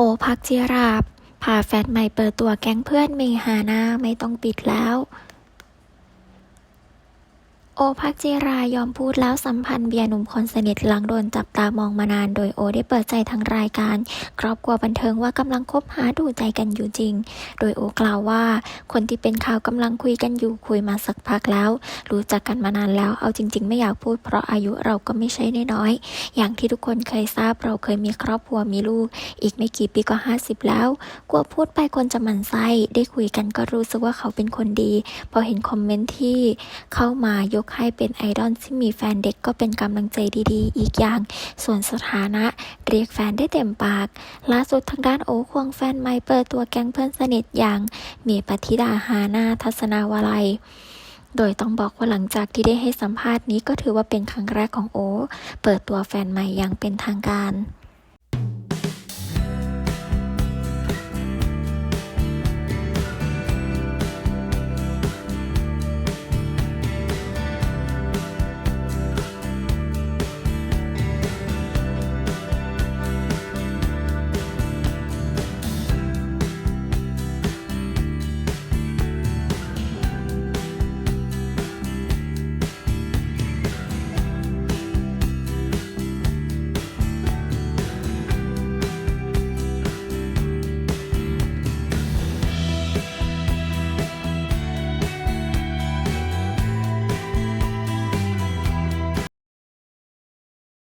โอภักจิราบพาแฟนใหม่เปิดตัวแก๊งเพื่อนเมหาน่าไม่ต้องปิดแล้ว โอพักจิรายอมพูดแล้วสัมพันธ์เบียร์หนุ่มคนสนิทหลังโดนจับตามองมานาน โดยโอได้เปิดใจทางรายการ ครอบครัวบันเทิงว่ากำลังคบหาดูใจกันอยู่จริง โดยโอกล่าวว่า คนที่เป็นข่าวกำลังคุยกันอยู่คุยมาสักพักแล้ว รู้จักกันมานานแล้ว เอาจริง ๆ ไม่อยากพูดเพราะอายุเราก็ไม่ใช่น้อยๆอย่างที่ทุกคนเคยทราบเราเคยมีครอบครัวมีลูก อีกไม่กี่ปีก็ห้าสิบแล้วกลัวพูดไปคนจะหมั่นไส้ได้คุยกันก็รู้สึกว่าเขาเป็นคนดี พอเห็นคอมเมนต์ที่เข้ามายกให้เป็นไอดอลที่มีแฟนเด็กก็เป็นกำลังใจดีๆ อีกอย่าง ส่วนสถานะเรียกแฟนได้เต็มปาก ล่าสุดทางด้านโอควงแฟนใหม่เปิดตัวแก๊งเพื่อนสนิทอย่างเมปฏิดาฮานาทัศนาวลัยโดยต้องบอกว่าหลังจากที่ได้ให้สัมภาษณ์นี้ก็ถือว่าเป็นครั้งแรกของโอ เปิดตัวแฟนใหม่อย่างเป็นทางการ